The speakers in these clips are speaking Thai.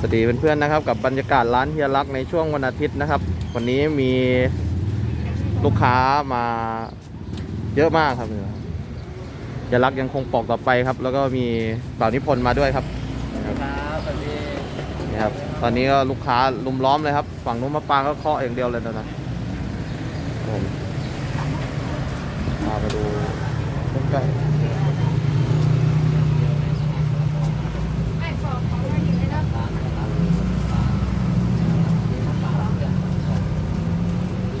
สวัสดีเพื่อนๆนะครับ กับบรรยากาศร้านเฮียรักในช่วงวันอาทิตย์นะครับ วันนี้มีลูกค้ามาเยอะมากครับเฮียรักยังคงปอกต่อไปครับ แล้วก็มีบ่าวนิพนธ์มาด้วยครับครับสวัสดีนี่ครับตอนนี้ก็ลูกค้าลุมล้อมเลยครับ ฝั่งนู้นมะปรางก็เคาะอย่างเดียวเลยตอนนั้นผมพาไปดูใกล้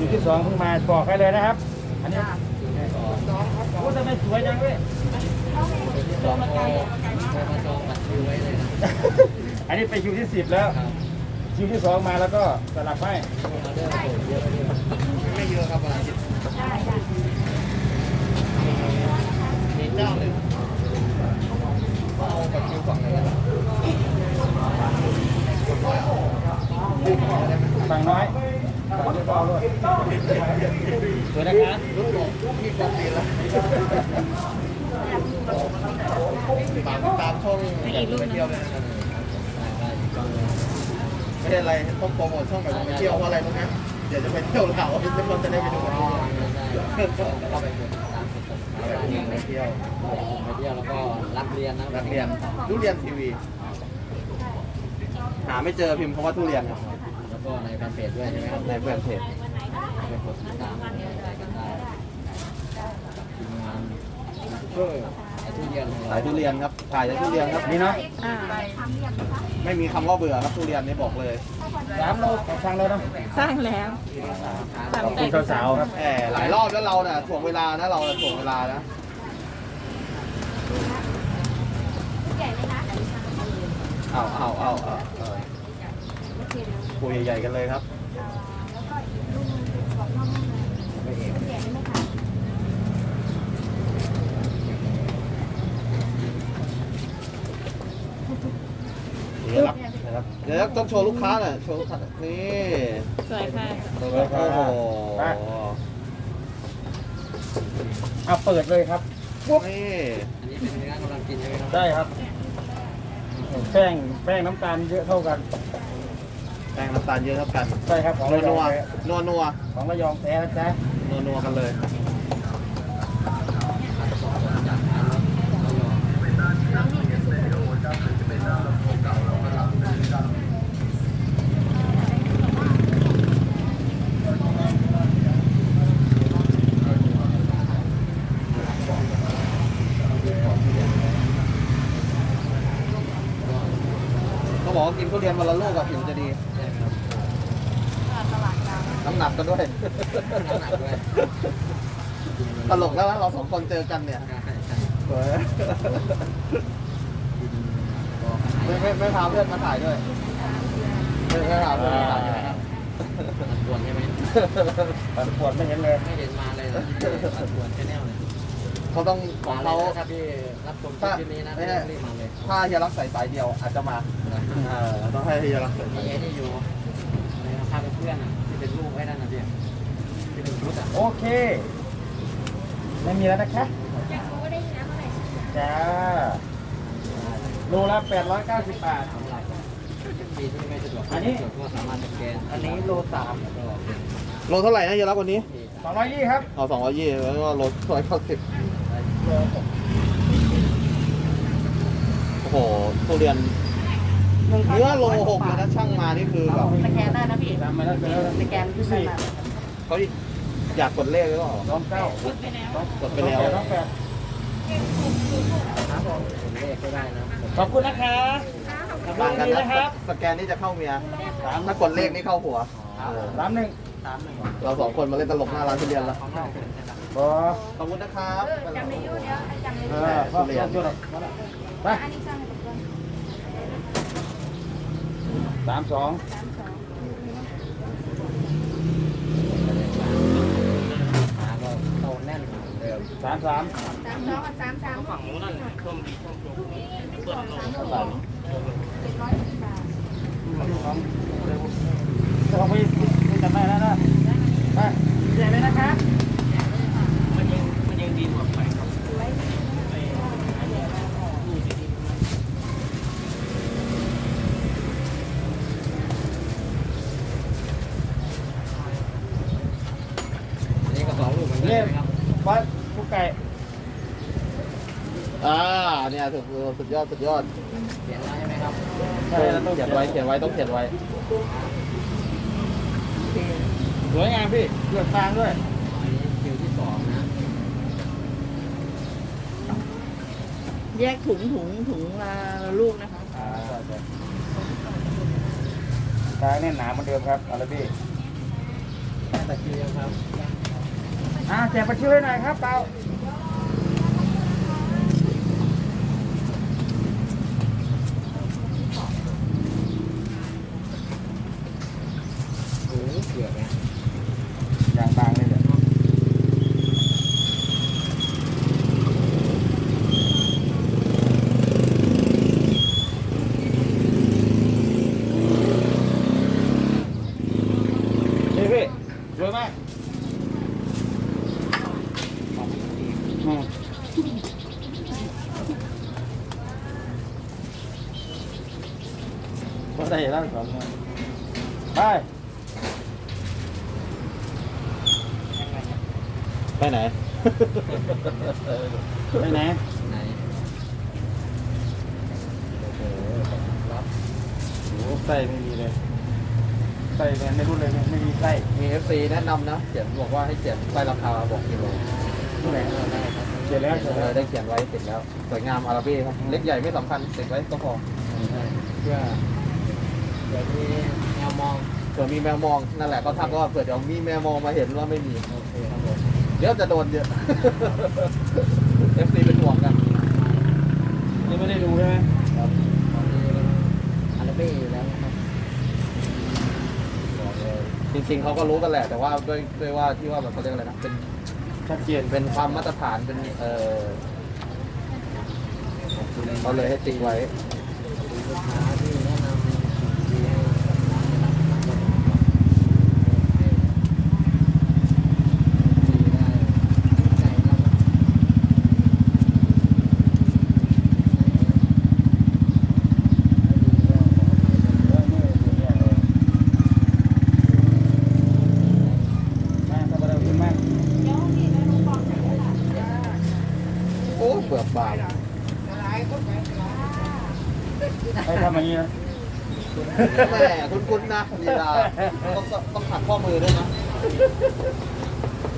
อยู่ที่สองเพิ่งมา บอกให้เลยนะครับ อันนี้โอ้ทำไมสวยจังเว้ยจองมาไกลมาจองบัตรคิวไว้เลยนะอันนี้ไปคิวที่สิบแล้วครับคิวที่สองมาแล้วก็สลับให้มาเรื่องส่งเยอะเลยไม่เยอะครับวันอาทิตย์มีเจ้าหนึ่งเอาบัตรคิวฝั่งไหนกันฝั่งน้อย สวยนะครับรุ่นหลงมีความดีแล้วตามตามช่องไปเที่ยวเลยนะครับไม่ได้อะไรต้องโปรโมทช่องแบบไปเที่ยวเพราะอะไรรู้ไหมเดี๋ยวจะไปเที่ยวเราทุกคนจะได้ไปดูกันเราไปเที่ยวไปเที่ยวแล้วก็รับเรียนนะนักเรียนทุเรียนทีวี หาไม่เจอพิมพ์คำว่าทุเรียนครับแล้ว ก็ในแฟนเพจด้วยใช่ไหมครับในแฟนเพจไปกดติดตามกันได้ทีมงานช่วยไอ้ทุเรียนของสาเรายทุเรียนครับถ่ายจากทุเรียนครับนี่เนาะไม่มีคำว่าเบื่อครับทุเรียนนี่บอกเลยสามโลของฟังเราเนาะสร้างแล้วขอบคุณสาวๆครับแหมหลายรอบแล้วเราน่ะถ่วงเวลานะเราน่ะถ่วงเวลานะเอาเอาเอาเอาเอา คุยใหญ่ๆกันเลยครับเดี๋ยวรับนะครับเดี๋ยวต้องโชว์ลูกค้าหน่อยโชว์ลูกค้าหน่อยนี่สวยค่ะโอ้โหเอาเปิดเลยครับนี่อันนี้เป็นเนื้อกำลังกินใช่ไหมครับได้ครับ แป้งแป้งน้ำตาลเยอะเท่ากันแป้งน้ำตาลเยอะเท่ากันใช่ครับของนัระวยอนังวนัวนัวของระยองแท้นะจ๊ะนัวนัวกันเลยเขาบอกว่ากินทุเรียนวันละลูก กับผิวจะดีน้ำหนักก็ด้วย ตลกแล้วนะเราสองคนเจอกันเนี่ยเฮ้ยไม่ไม่ไม่พาเพื่อนมาถ่ายด้วยไม่ไม่พาเพื่อนมาถ่ายด้วยครับปวดใช่ไหมปันปวดไม่เห็นเลย ไม่เห็นมาเลยนะปวดแค่แนวเลย เขาต้องของเขาถ้าพี่รับชมคลิปนี้นะพี่รีบมาเลยถ้าเฮียรักใส่สายเดียวอาจจะมาเออต้องให้เฮียรักใส่สายมีเดียวไอ้นี่อยู่ในภาพเพื่อนอะที่เป็นรูปไว้นั่นนะพี่ที่เป็นชุดอะโอเค ไม่มีแล้วนะคะจ้าโลละ890 บาท สำหรับปีที่ไม่สะดวกอันนี้ ก็สามารถสแกนอันนี้โลสามแล้วก็เป็นโลเท่าไหร่นะเฮียรักวันนี้ที่สองร้อยยี่ครับ เอาสองร้อยยี่แล้วก็โลร้อยเก้าสิบ โอ้โหทุเรียนเนื้อโลหกเลยนะช่างมานี่คือแบบสแกนได้นะพี่ทำมาแล้วไปแล้วสแกนขึ้นมาเขาอยากกดเลขหรือเปล่าสองเก้ากดไปแล้วสองแปดผมเลขก็ได้นะขอบคุณนะคะต่างกันดีนะนะครับสแกนนี่จะเข้าเมียถ้ากดเลขนี่เข้าหัวเออสามหนึ่งเราสองคนมาเล่นตลกหน้าร้านทุเรียนแล้ว บอขอบคุณนะครับจำในยูเดียวจำในเอยูอพ่อเรียนจุดไปสามสองขาก็โตแน่นเหมือนเดิมสามสามสามสองกับสามสามฝั่งนู้นนั่นช่วงช่วงช่วงนี้เป็นสองสามสองเป็นร้อยสิบบาทจะเอาไปจำได้แล้วนะไปเสียเลยนะคะบอสกุ๊กไก่ อ่าเนี่ยสุดสุด ยอดสุดยอดเขียนแล้วใช่ไหมครับใช่แล้วต้องเขียนไว้เขียนไว้ต้องเขียนไว้สวยงามพี่เลือกตางด้วยอันนี้คิวที่สองนะแยกถุงถุงถุงละลูกนะคะอ่าใช่ใช่ตางแน่นหนาเหมือนเดิมครับเอาละพี่ตะคิวยังครับอ่าแจกบัตรคิวให้หน่อยครับเปล่า โอ้เกือบนะ อย่างบางเลยเดี๋ยวนี่พี่ สวยมากอืมก็ได้แล้วสองคนไป ไปไหน ไปไหนไหนโอ้โหไส้ไม่มีเลย ไส้เนี่ยไม่รู้เลยไม่ไม่มีไส้มี FC แนะนำนะเขียนบอกว่าให้เขียนใต้ราคาบอกกิโลที่ไหนเสร็จแล้วเสร็จเอแล้วอได้เขียนไว้ติดแล้วสวยงามอาราเบ้ครับเล็กใหญ่ไม่สำคัญติดไว้ก็พอใช่เพื่อเดี๋ยวมีแนวมองเผื่อมีแมวมองนั่นแหละก็ทักว่าเผื่อเดี๋ยวมีแมวมองมาเห็นว่าไม่มี โอเคครับผมเดี๋ยวจะโดนเยอะ FC เป็นห่วงกัน นี่ไม่ได้ดูใช่ไหมครับตอนนี้อาราเบ้อยู่แล้วนะครับบอกเลย จริงๆเขาก็รู้กันแหละ แต่ว่าด้วยด้วยว่าที่ว่าแบบเขาเรียกอะไรนะเป็นชัดเจนเป็นความมาตรฐานเป็นเออเขาเลยให้ติไว้ลูกค้นำดีให้ร้านนะครับร้านก็ให้ดีได้ใจครับ เออนี่ดูเนี่ยเลยมาทำอะไรขึ้นมา โอ้เปลือกบาง ให้ทำอย่างนี้นะ แม่คุ้นๆนะลีลาต้องต้องขัดข้อมือด้วยนะ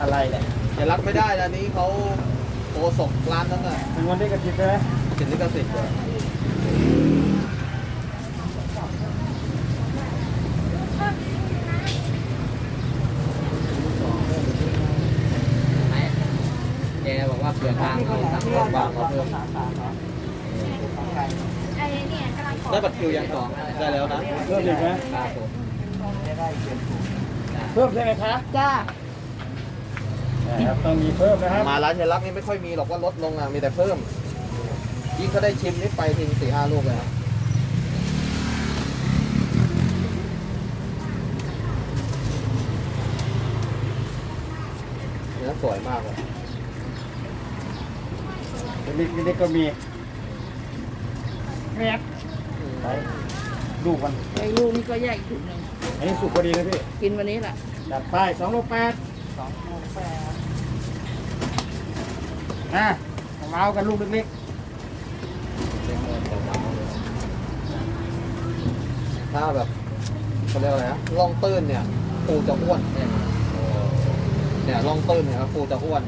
อะไรเนี่ยอย่ารักไม่ได้นะนี้เขาโตศกร้านนั้นน่ะถึงวันนี้กระติบใช่ไหมสินลิขสิทธิ์เลยไหนแกบอกว่าเปลือกบางเขาสั่งบางบางเขาเพิ่มไอ้เนี่ยกำลังขอ ได้บัตรคิวยังสองได้แล้วนะเพิ่มอีกไหมครับผมเพิ่มใช่ไหมคะจ้านะครับต้องมีเพิ่มนะครับมาร้านเฮียรักนี่ไม่ค่อยมีหรอกว่าลดลงอะมีแต่เพิ่มยิ่งเขาได้ชิมนี่ไปทิ้งสี่ห้าลูกเลยครับเนื้อสวยมากเลยเล็กๆเล็กๆก็มีแม็ก ไปลูกมันไอ้ลูกนี่ก็แยกอีกถุงหนึ่งอันนี้สุกพอดีนะพี่กินวันนี้แหละจัดไปสองโลแปดสองโลแปดอะเมากันลูกเล็กถ้าแบบเขาเรียกอะไรนะล่องตื้นเนี่ยปูจะอ้วนเนี่ยล่องตื้นเนี่ยครับปูจะอ้วน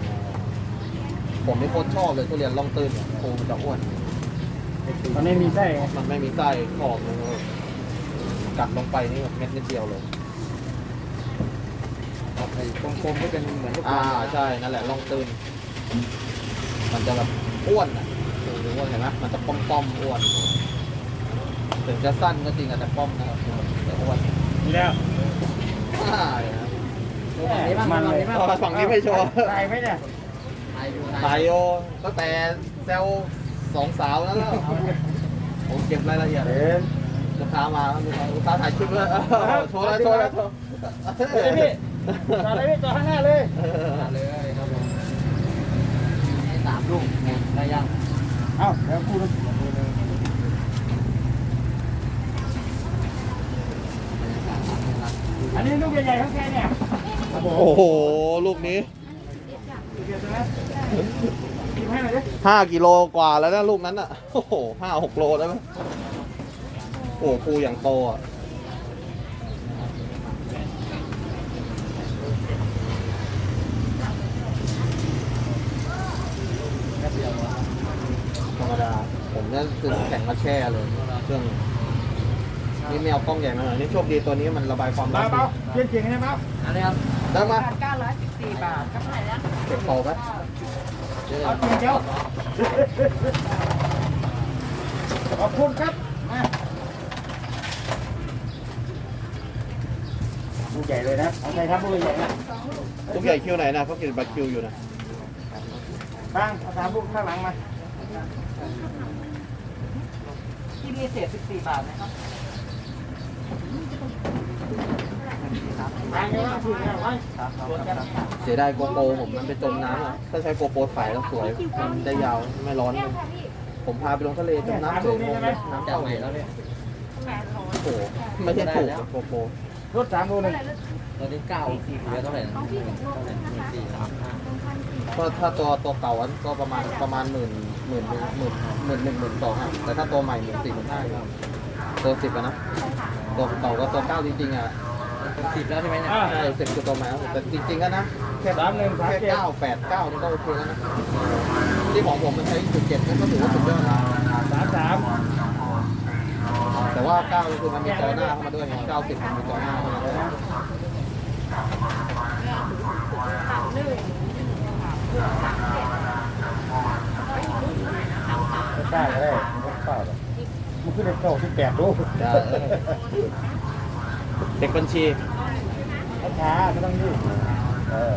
ผมนี่โคตรชอบเลยทุเรียนล่องตื้นเนี่ยปูมันจะอ้วน ๆตอนนี้มีไส้ไงมันไม่มีไส้ขอบเลยนะกัดลงไปนี่แบบเม็ดนิดเดียวเลยไอ้กลมๆที่เป็นเหมือนลูกอ่าบอลใช่นั่นแหละล่องตื้นมันจะแบบอ้วนอะปูจะอ้วนเห็นไหมมันจะป้อมป้อมๆอ้วนถึงจะสั้นก็จริงอะแต่ป้อมนะครับแต่อ้วนมีแล้วอ่าเนี่ยครับดูฝั่งนี้บ้างมันดูเลยฝั่งนี้บ้างฝั่งนี้ไม่โชว์ใส่ไหมเนี่ยถ่ายอยู่ถ่ายโยตั้งแต่แซว สองสาวนั้นแล้วผมเก็บรายละเอียดเห็นลูกค้ามาลูกค้าลูกค้าถ่ายคลิปเลยเออโชว์แล้วโชว์แล้วโชว์เฮ้ยพี่จอดเลยพี่จอดข้างหน้าเลยเออถ่ายเลยครับผมให้สามลูกหมดได้ยังเอ้าเดี๋ยวพูดอันนี้ลูกใหญ่ๆของแกเนี่ยโอ้โห ลูกนี้เนะกินให้หน่อยดิห้ากิโลกว่าแล้วนะลูกนั้นอะ โอ้โหห้าหกโลได้ไหมโอ้โหปูอย่างโตอะธรรมดา ผมเนี่ยคือแข่งมาแช่เลยเครื่องนี่ไม่เอากล้องใหญ่มาหน่อยนี่โชคดีตัวนี้มันระบายความร้มาอนเปล่าเพี้ยนเก่งใช่ไหมอะไรครับได้ไหมเก้าร้อยสิบสี่บาทก็เท่าไหร่แล้วเก็บโตไหม เอาจริงเจ้าขอบคุณครับมาลูกใหญ่เลยนะเอาใจครับลูกใหญ่นะลูกใหญ่คิวไหนนะเขากินบัตรคิวอยู่นะตั้งเอาสามลูกข้างหลังมาที่มีเศษสิบสี่บาทนะครับ ตั้ง เยอะถูกแล้วไว้เสียดายโกโปรผมมันไปจมน้ำอะถ้าใช้โกโปรถ่ายแล้วสวย มันได้ยาวไม่ร้อนเลยผมพาไปลงทะเลจมน้ำเฉยน้ำจากเข้าไหนแล้วเนี่ยโอ้โหไม่ใช่ถูกโกโปรรถสามลูกหนึ่งตอนนี้เก้าสี่เหลือเท่าไหร่นะเท่าไหร่หนึ่งสี่สามห้าก็ถ้าตัวตัวเก่าอันก็ประมาณประมาณหมื่นหมื่นหนึ่งหมื่นหมื่นหนึ่งหมื่นสองอะแต่ถ้าตัวใหม่หมื่นสี่หมื่นห้าครับตัวสิบอะนะตัวเก่าก็ตัวเก้าจริงๆอะเป็น สิบแล้วใช่ไหมเนี่ยอ่าใช่สิบคือตัวใหม่ครับแต่จริงๆก็นะแค่สามหนึ่งสามแค่เจ็ด เก้าแปดเก้านี่ก็โอเคแล้วนะที่ของผมมันใช้จุดเจ็ดนั่นก็ถือว่าสุดยอดแล้วสามสามแต่ว่าเก้าก็คือมันมีจอหน้าเข้ามาด้วยไงเก้าสิบมันมีจอหน้าเข้ามาด้วยไม่กล้าก็ได้ไม่กล้าหรอกมันขึ้นในเก้าที่แปดลูกจะเออ เด็กบัญชีช้าๆไม่ต้องรีบเออ